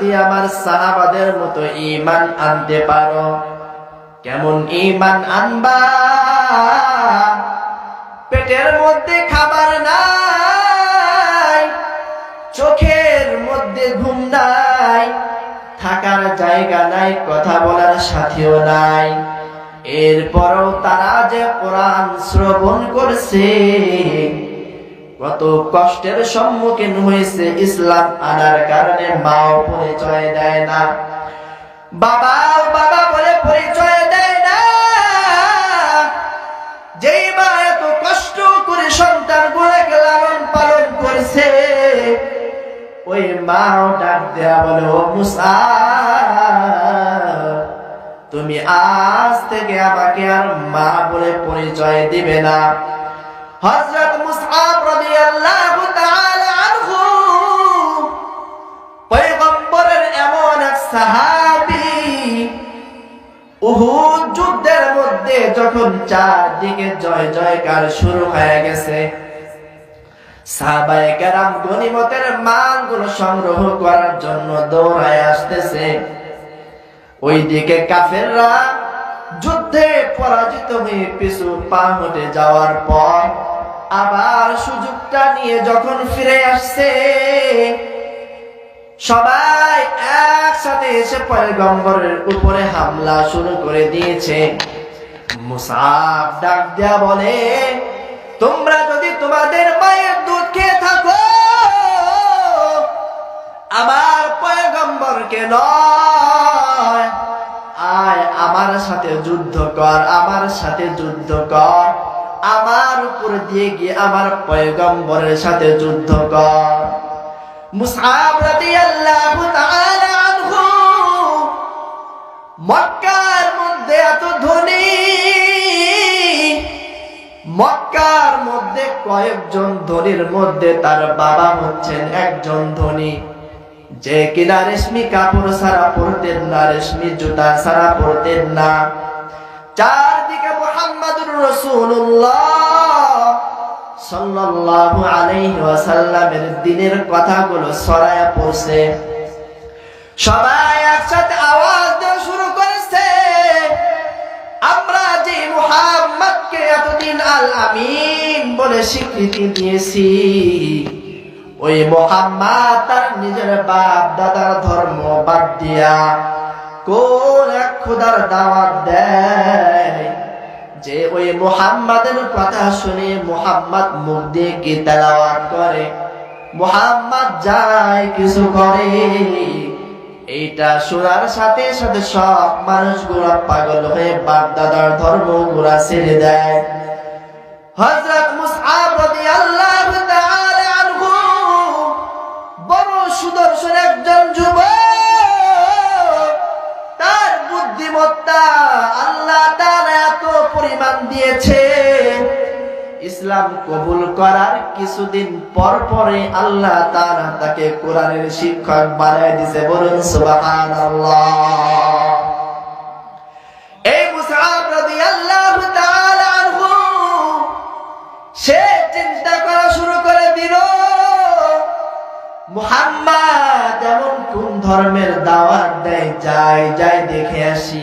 যদি আমার সাহাবাদের মতো ইমান আনতে পারো। কেমন ইমান আনবা? পেটের মধ্যে খাবার নাই, চোখের মধ্যে ঘুম নাই, থাকার জায়গা নাই, কথা বলার সাথীও নাই। এরপরও তারা যে কোরআন শ্রবণ করছে কত কষ্টের সম্মুখীন হয়েছে ইসলাম আনার কারণে মাও পরিচয় দেয় না। বাবাও বাবা বলে পরিচয় দেয় না। যেই মা এত কষ্ট করে সন্তান গুলোকে লালন পালন করছে, ওই মাও ডাক দেয়া বলে, ও মুসা, তুমি আজ থেকে আমাকে আর মা বলে পরিচয় দিবে না। হযরত মুসআব রাদিয়াল্লাহু তাআলা আনহু পয়গম্বরের এমন এক সাহাবী উহুদ যুদ্ধের মধ্যে যখন চারদিকে জয় জয়কার শুরু হয়ে গেছে, সাহাবায়ে কেরাম গনিমতের মালগুলো সংগ্রহ করার জন্য দৌড়ায় আসতেছে। ওইদিকে কাফেররা যুদ্ধে পরাজিত হয়ে পিছু পা হটে যাওয়ার পর আবার সুযোগটা নিয়ে যখন ফিরে আসছে, সবাই একসাথে এসে পয়গম্বরের উপরে হামলা শুরু করে দিয়েছে। মুসাফ ডাক দেয়া বলে, তোমরা যদি তোমাদের মায়ের দুধ খেয়ে থাকো, আমার পয়গম্বরকে নয়। আয় আমার সাথে যুদ্ধ কর, আমার সাথে যুদ্ধ কর। আমার উপর দিয়ে গিয়ে আমার পয়গম্বরের সাথে যুদ্ধ কর। মক্কার মধ্যে এত ধনী, মক্কার মধ্যে কয়েকজন ধনীর মধ্যে তার বাবা হচ্ছেন একজন ধনী। যে কিনা রেশমি কাপড় সারা পরতেন না, রেশমি জুতা সারা পরতেন না। চারদিকে সাল্লাল্লাহু আলাইহি ওয়াসাল্লামের দিনের কথাগুলো ছড়ায়া পড়ছে। সবাই একসাথে আওয়াজ দেওয়া শুরু করেছে, আমরা যে মুহাম্মদকে এতদিন আল আমিন বলে স্বীকৃতি দিয়েছি, ওই মোহাম্মদ তার নিজের বাপ দাদার ধর্ম বাদ দিয়া কোন এক খুদার দাওয়াত দেয় যে ওই মুহাম্মাদের কথা শুনে মুহাম্মদ মুখ দিয়ে কি তেলাওয়াত করে? মুহাম্মদ যায় কিছু করে। এইটা শোনার সাথে সাথে সব মানুষগুলা পাগল হয়ে বাপ দাদার ধর্মগুলা ছেড়ে দেয়। হযরত মুসআব রাদিয়াল্লাহু তাআলা আনহু বড় সুদর্শন একজন যুবক। তার বুদ্ধিমত্তা আল্লাহ তাআলা পরিমাণ দিয়েছে। ইসলাম কবুল করার কিছুদিন পর পরে আল্লাহ তাআলা তাকে কোরআনের শিক্ষক বানায় দিয়েছে। বলুন আনহু, সে চিন্তা করা শুরু করে দিল, মুহাম্মদ, এমন কোন ধর্মের দাওয়াত দেয়? যাই যাই, দেখে আসি।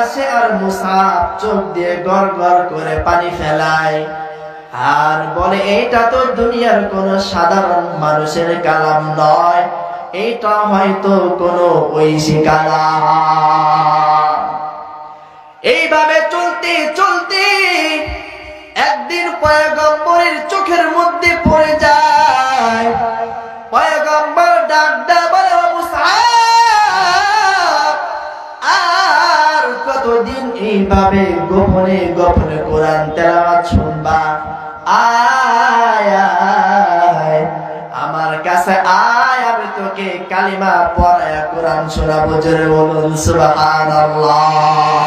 আসে আর চোখ দিয়ে গড় গড় করে পানি ফেলায়। আর বলে, এইটা তো দুনিয়ার কোন সাধারণ মানুষের কালাম নয়। এইটা হয়তো কোন ঐশী কালাম। এইভাবে চলতে চলতে একদিন পয়গম্বরের চোখের মধ্যে পড়ে যায়। পয়গম্বর ডাক এইভাবে গোপনে গোপনে কোরআন তেলাওয়াত শুনবা? আয় আয়, আমার কাছে আয়, আমি তোকে কালিমা পড়ায় কোরআন শোনাবো। জোরে বলুন, সুবহানাল্লাহ।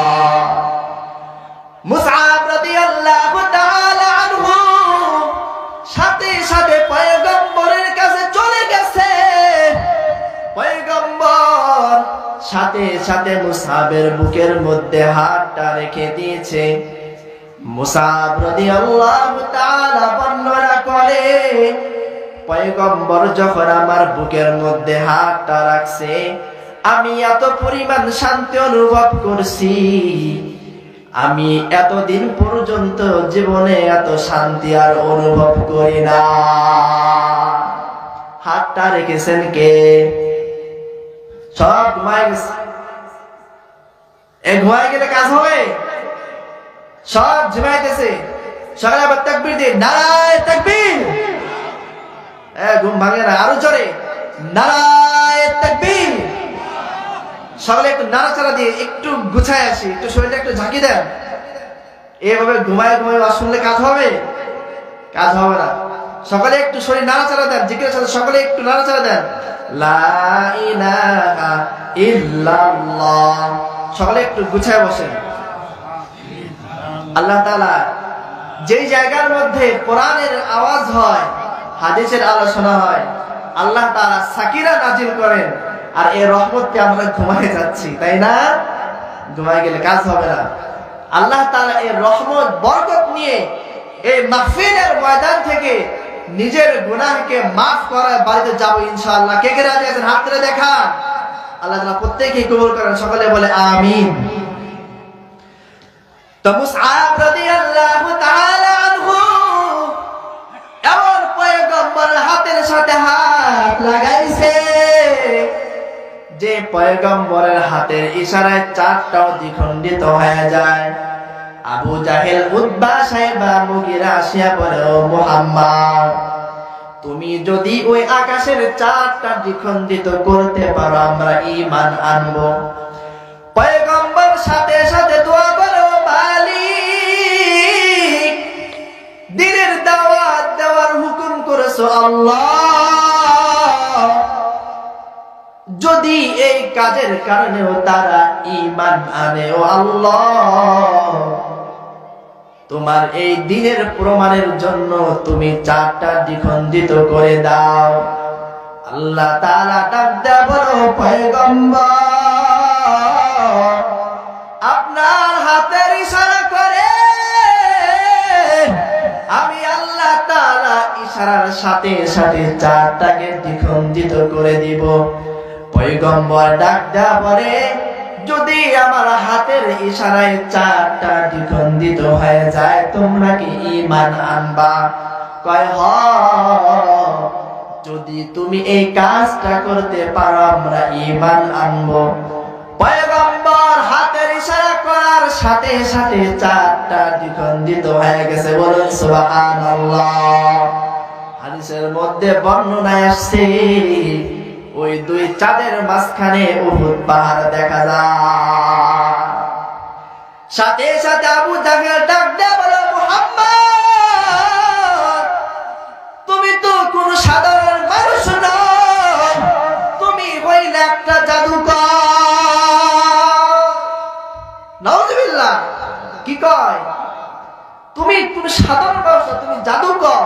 সাথে মুসাবের বুকের মধ্যে হাতটা রেখে দিয়েছে। মুসাব রাদিয়াল্লাহু তাআলা বর্ণনা করে, পয়গম্বর যখন আমার বুকের মধ্যে হাতটা রাখছে, আমি এত পরিমাণ শান্তি অনুভব করছি। আমি এতদিন পর্যন্ত জীবনে এত শান্তি আর অনুভব করি না। হাতটা রেখেছেন কে? সব ঘুমায় গেছে এ ঘুমায় গেলে কাজ হবে। সব সকালে আবার তাকবির দিয়ে নারায় তাকবির। ঘুম ভাঙে না, আরও জোরে। নারায় তাকবির। সকালে একটু নাড়াচাড়া দিয়ে একটু গুছায় আসি, একটু শরীরটা একটু ঝাঁকি দেন। এভাবে ঘুমায় ঘুমায় ওয়াজ শুনলে কাজ হবে। কাজ হবে না। সকালে একটু শরীর নাড়াচাড়া দেন জিজ্ঞেস সাথে সকালে একটু নাড়াচাড়া দেন। লা ইল্লাল্লাহ। সকালে একটু গুছায় বসেন। আল্লাহ যেই জায়গার মধ্যে কোরআনের আওয়াজ হয়, হাদিসের আলোচনা হয়, আল্লাহ তাআলা সাকিরা নাজিল করেন, আর এই রহমতকে আমরা ঘুমায় যাচ্ছি, তাই না? ঘুমায় গেলে কাজ হবে না। আল্লাহ তাআলা এই রহমত, বরকত নিয়ে এই মাহফিলের ময়দান থেকে নিজের গুনাহকে মাফ করার বাড়িতে যাব ইনশাআল্লাহ। কে কে রাজি আছেন? হাত তুলে দেখা আল্লাহ তাআলা প্রত্যেককে কবুল করেন, সকলে বলে আমিন। হাতের হাত লাগাইছে, যে পয়গম্বরের হাতের ইশারায় চারটাও দ্বিখণ্ডিত হয়ে যায়। আবু জাহেল উদ্বা সাহেবা মুগিরা আসিয়া বলে, ও মুহাম্মদ তুমি যদি ওই আকাশের চারটা দ্বিখণ্ডিত করতে পারো, আমরা ইমান আনব। পয়গম্বর সাথে সাথে দোয়া করো, মালিক, দিনের দাওয়াত দেওয়ার হুকুম করেছ আল্লাহ। যদি এই কাজের কারণেও তারা ইমান আনে ও আল্লাহ। তোমার এই দিনের প্রমাণের জন্য তুমি চারটা দ্বিখণ্ডিত করে দাও। আল্লাহ তাআলা ডাক বলো, পয়গম্বর, আপনার হাতের ইশারা করে আমি আল্লাহ তাআলা ইশারার সাথে সাথে চারটাকে দ্বিখণ্ডিত করে দিব। পয়গম্বর ডাক দেয়া পরে যদি আমার হাতের ইশারায় চারটা দ্বিখণ্ডিত হয়ে যায়, তোমরা কি ঈমান আনবা? কয়, হ। যদি তুমি এই কাজটা করতে পারো, আমরা ঈমান আনব। পয়গম্বর হাতের ইশারা করার সাথে সাথে চারটা দ্বিখণ্ডিত হয়ে গেছে। বলুন, সুবহানাল্লাহ। হাদিসের মধ্যে বর্ণনায় আসছে ওই দুই চাঁদের মাঝখানে উহুদ পাহাড় দেখা যায়। সাথে সাথে আবু জাহেল ডাক বলো মুহাম্মদ তুমি তো কোন সাধারণ মানুষ নও তুমি হইলে একটা জাদুকর। নাউজুবিল্লাহ কি কয়? তুমি তুমি সাধারণ মানুষ না, তুমি জাদুকর।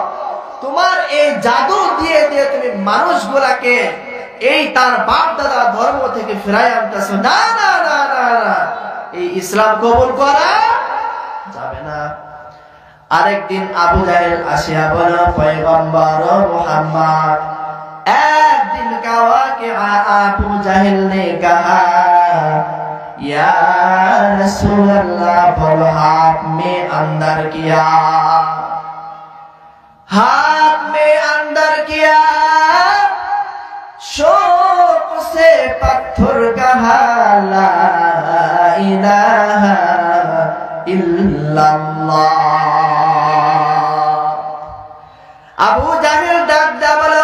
তোমার এই জাদু দিয়ে দিয়ে তুমি মানুষগুলাকে এই তার বাপ দাদা ধর্ম থেকে ফিরাই আনতেছো না না না না না এই ইসলাম কবুল করা যাবে না আরেকদিন আবু জাহেল আসিয়া বল পয়গম্বর মুহাম্মদ একদিন কাওয়া के আবু জাহেল ने कहा या रसूल अल्लाह बोलो हाथ में अंदर किया हाथ में अंदर किया শোক সে পাথর গাহালা, ইলাহা ইল্লাল্লাহ। আবু জাহেল ডাক দা বলে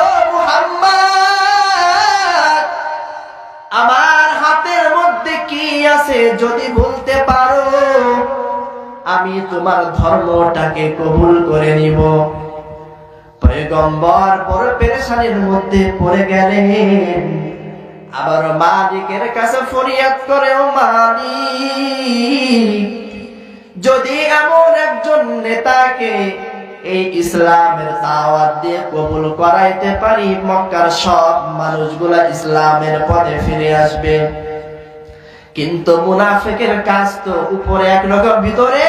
আমার হাতের মধ্যে কি আছে যদি বলতে পারো? আমি তোমার ধর্মটাকে কবুল করে নিব। পয়গম্বর বড় পেরেশানির মধ্যে পড়ে গেলেন। আবার মালিকের কাছে ফরিয়াদ করে, ও মালিক, যদি এমন একজন নেতাকে এই ইসলামের দাওয়াত দিয়ে কবুল করাইতে পারি, মক্কার সব মানুষগুলা ইসলামের পথে ফিরে আসবে। কিন্তু মুনাফিকের কাজ তো উপরে একরকম, ভিতরে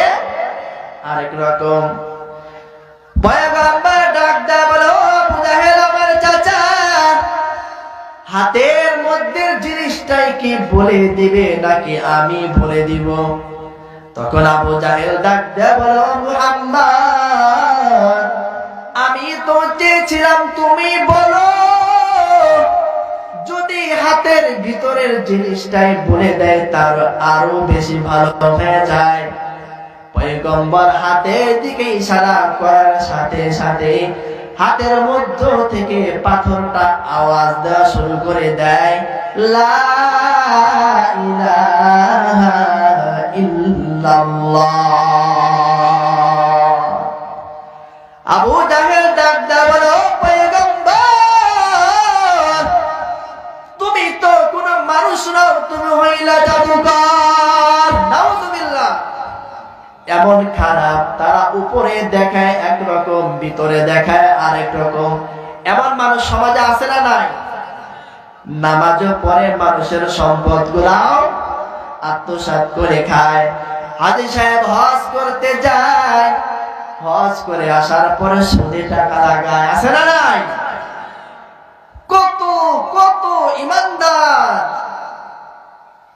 আরেক রকম। পয়গম্বর হাতের মধ্যে জিনিসটাই কি বলে দিবে নাকি আমি বলে দিব? তখন আবু জাহেল ডাক বলো মুহাম্মদ, আমি তো চেয়েছিলাম তুমি বলো, যদি হাতের ভিতরের জিনিসটাই বলে দেয় তার আরও বেশি ভালো হয়ে যায়। পয়গম্বর হাতের দিকে ইশারা করার সাথে সাথে হাতের মধ্য থেকে পাথরটা আওয়াজ দেওয়া শুরু করে দেয়। লা ইলাহা আবু জাহেল ডাক পয়গম্বর, তুমি তো কোন মানুষ নও, তুমি হইলা জাদুকর। নাউজুবিল্লাহ। এমন খারাপ তারা উপরে দেখায় একরকম। ভিতরে দেখায় আরেক রকম। এমন মানুষ সমাজে আছে না নাই? নামাজও পরে মানুষের সম্পদ গুলাও আত্মসাৎ করে খায়। হাজি সাহেব হজ করতে যায়। হজ করে আসার পরে সুদে টাকা লাগায়। আছে না নাই? কত কত ইমানদার।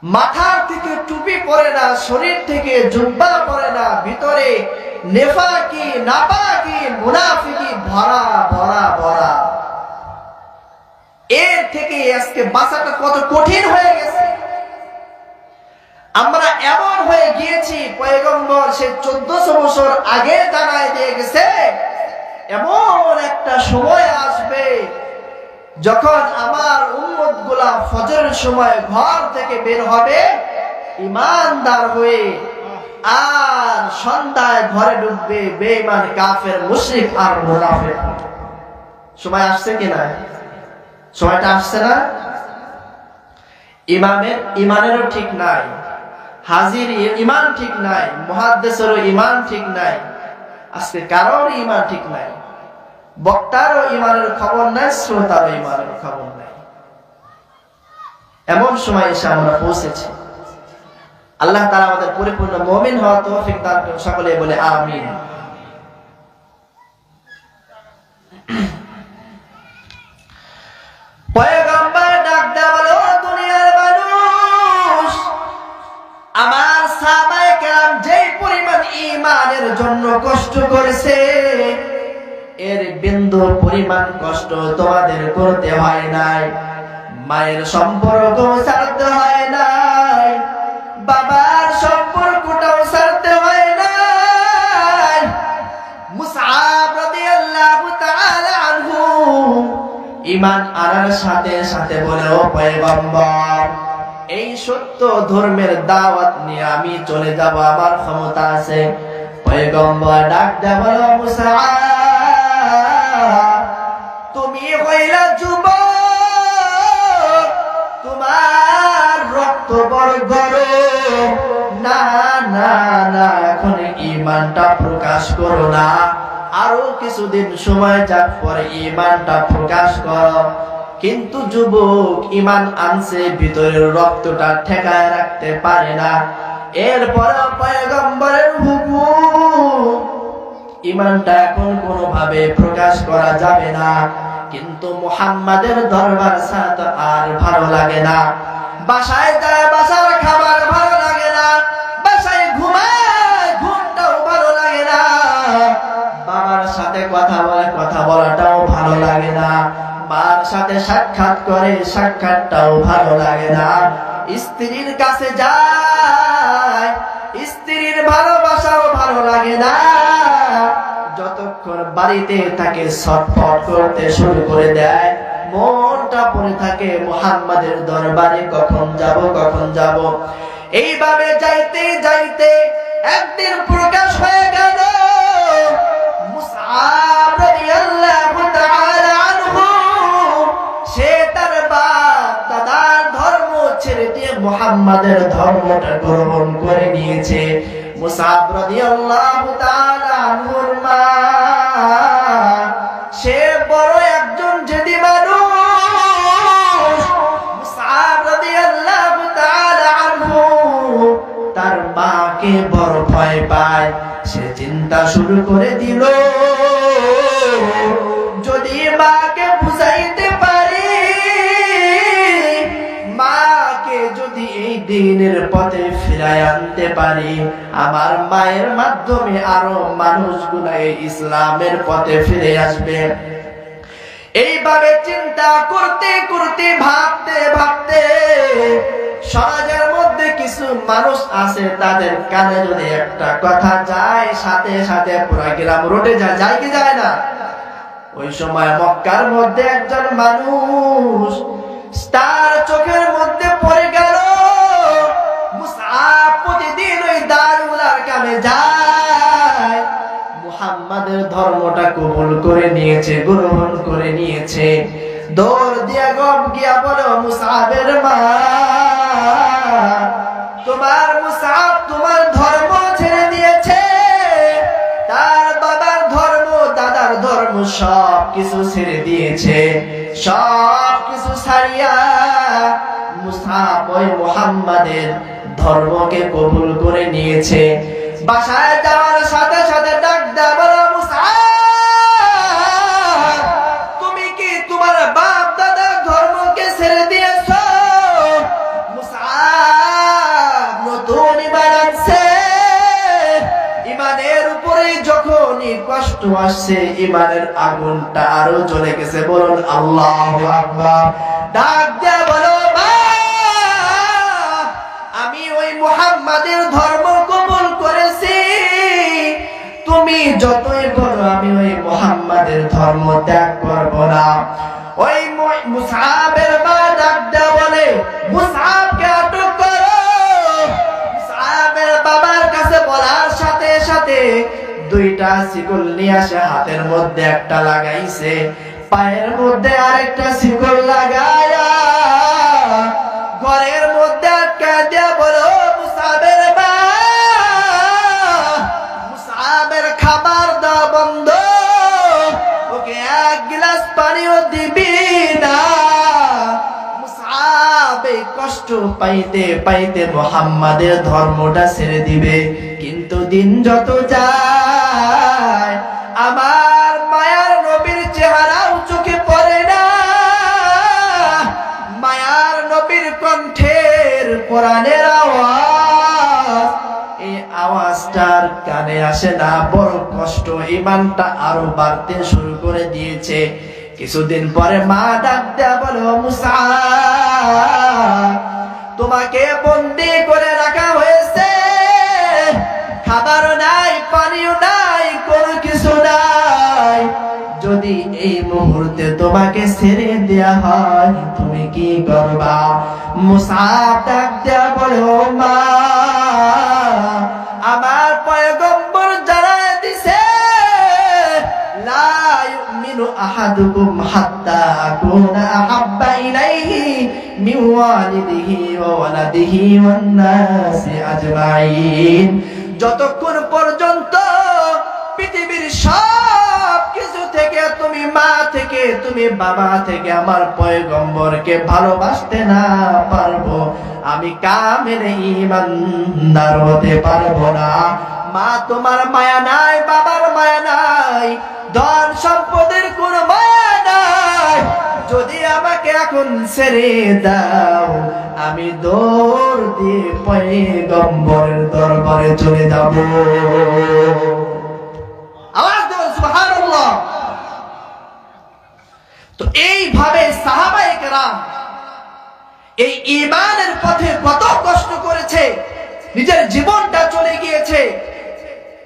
মাথার থেকে টুপি পরে না, শরীর থেকে জুব্বা পরে না, ভিতরে নেফাকি, নাপাকি, মুনাফিকি, ভরা ভরা ভরা। এর থেকে আজকে বাঁচাটা কত কঠিন হয়ে গেছে। আমরা এমন হয়ে গিয়েছি, পয়গম্বর সে চোদ্দশো বছর আগে জানায় দিয়ে গেছে, এমন একটা সময় আসবে যখন আমার উম্মতগুলা ফজরের সময় ঘর থেকে বের হবে ইমানদার হয়ে আর সন্ধ্যায় ঘরে ঢুকবে বেঈমান, কাফের, মুশরিক আর মুনাফিক। সময় আসছে কিনা সময়টা আসছে না? ইমামের, ইমানেরও ঠিক নাই। হাজির ইমান ঠিক নাই। মহাদ্দেশেরও ইমান ঠিক নাই। আজকে কারোর ইমান ঠিক নাই? বক্তারও ইমানের খবর নাই, শ্রোতারও ইমানের খবর নাই। এমন সময় এসে আমরা পৌঁছেছি। আল্লাহ তারা আমাদের পরিপূর্ণ মমিন হওয়া তৌফিক দান করুন। সকলে বলে আমিন পয়গম্বর ডাক দেওয়া দুনিয়ার মানুষ, আমার সাহাবায়ে কেরাম যেই পরিমাণ ঈমানের জন্য কষ্ট করেছে, এর বিন্দু পরিমাণ কষ্ট তোমাদের করতে হয় নাই মায়ের সম্পর্ক ছাড়তে হয় ঈমান আনার সাথে সাথে বলে, ও পয়গম্বর, এই সত্য ধর্মের দাওয়াত নিয়ে আমি চলে যাব, আমার ক্ষমতা আছে। পয়গম্বর ডাক দেয়া বলো তুমি হইলা যুবক, তোমার রক্ত বড় না না না, এখন ইমানটা প্রকাশ করো না। আরও কিছুদিন সময় যাক পরে ইমানটা প্রকাশ করো। কিন্তু যুবক ইমান আনছে, ভিতরের রক্তটা ঠেকায় রাখতে পারে না। এরপরে পয়গম্বরের হুকুম ইমানটা এখন কোনোভাবে প্রকাশ করা যাবে না। কিন্তু মুহাম্মাদের দরবার সাথে আর ভালো লাগে না। বাসায় যায়, বাসার সাথে সাক্ষাৎ করে, সাক্ষাৎটাও ভালো লাগে না। স্ত্রীর কাছে যায়, স্ত্রীর ভালোবাসাও ভালো লাগে না। যতক্ষণ বাড়িতে তাকে ছটফট করতে শুরু করে দেয়, মনটা পড়ে থাকে মুহাম্মাদের দরবারে, কখন যাব কখন যাব। এইভাবে যাইতে যাইতে একদিন প্রকাশ হয়ে মুহাম্মাদের ধর্মটা গ্রহণ করে নিয়েছে। মুসাব তাআলা সে বড় একজন জেদি মানুষ। মুসাব রাদিয়াল্লাহু তাআলা তার মাকে বড় ভয় পায়। সে চিন্তা শুরু করে দিল দিনের পথে ফিরায় আনতে পারি। আমার মায়ের মাধ্যমে আরও মানুষগুলো এই ইসলামের পথে ফিরে আসবে। এইভাবে চিন্তা করতে করতে, ভাবতে ভাবতে সমাজের মধ্যে কিছু মানুষ আছে, তাদের কানে যদি একটা কথা যায়, সাথে সাথে পুরা গ্রাম রোডে যায় যায় কি যায় না? ওই সময় মক্কার মধ্যে একজন মানুষ তার চোখের মধ্যে ধর্মটা কবুল করে নিয়েছে, গ্রহণ করে নিয়েছে। দৌড় দিয়া গপ গিয়া বলো মুসাবের মা, তোমার মুসাব তোমার ধর্ম ছেড়ে দিয়েছে। তার বাবার ধর্ম, দাদার ধর্ম সব কিছু ছেড়ে দিয়েছে। সব কিছু ছাড়িয়া মুসাব ওই মুহাম্মাদের ধর্মকে কবুল করে নিয়েছে। বাসায় যাওয়ার সাথে সাথে ডাক দেয়া আসছে ইমানের আগুনটা আরও জ্বলে গেছে। বলুন, আল্লাহ ডাক বলো মুহাম্মাদের ধর্ম কবুল করেছি। তুমি যতই আমি ওই মুহাম্মাদের ধর্ম ত্যাগ ওই ডাক বলে করো। বাবার কাছে বলার সাথে সাথে দুইটা শিকল নিয়ে আসে, হাতের মধ্যে একটা লাগাইছে, পায়ের মধ্যে আরেকটা শিকল লাগায়া, ঘরের মধ্যে আটকা দিয়া বলো, মুসাবের মুসাবের খাবার দেওয়া বন্ধ, ওকে এক গ্লাস পানিও দিবি না। কষ্ট পাইতে পাইতে মোহাম্মদের ধর্মটা ছেড়ে দিবে, কিন্তু দিন যত যায় আমার মায়ার নবীর চেহারাও চোখে পড়ে না। মায়ার নবীর কণ্ঠের কোরআনের আওয়াজ, এই আওয়াজটার কানে আসে না বড় কষ্ট ইমানটা আরও বাড়তে শুরু করে দিয়েছে। কিছুদিন পরে মা ডাক দেয়া বলো মুসা, তোমাকে বন্দি করে রাখা হয়েছে। খাবার যদি এই মুহূর্তে তোমাকে ছেড়ে দেয়া হয়, তুমি কি করবা? মুসাব ডাক দেয়া বলো, মা, আমার পয়গম্বর জানায় দিছে যতক্ষণ পর্যন্ত পৃথিবীর সব মা থেকে, তুমি বাবা থেকে আমার পয়গম্বরকে ভালোবাসতে না পারব। আমি কামের ইমানদার হতে পারব না। মা, তোমার মায়া নাই, বাবার মায়া নাই, ধন সম্পদের কোন মায়া নাই। যদি আমাকে এখন ছেড়ে দাও, আমি দৌড় দিয়ে পয়গম্বরের দরবারে চলে যাব। আওয়াজ দেবেন সুবহানাল্লাহ। তো এইভাবে এই ইমানের পথে কত কষ্ট করেছে, নিজের জীবনটা চলে গিয়েছে,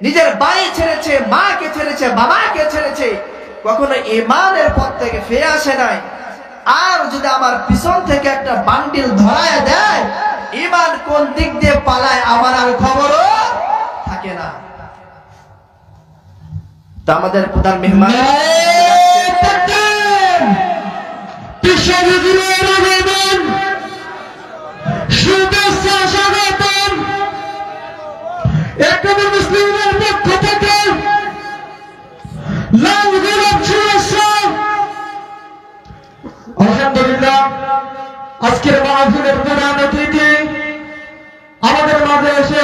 নিজের বাড়ি ছেড়েছে, মাকে ছেড়েছে, বাবাকে ছেড়েছে, কখনো ইমানের পথ থেকে ফিরে আসে নাই। আর যদি আমার পিছন থেকে একটা বান্ডিল ধরায় দেয় ইমান কোন দিক দিয়ে পালায় আমার আর খবরও থাকে না। তো আমাদের প্রধান মেহমান মুসলিমের পক্ষ থেকে লাল গোলাপ শুভেচ্ছা আলহামদুলিল্লাহ আজকের মাহফিলের প্রধান অতিথি আমাদের মাঝে এসে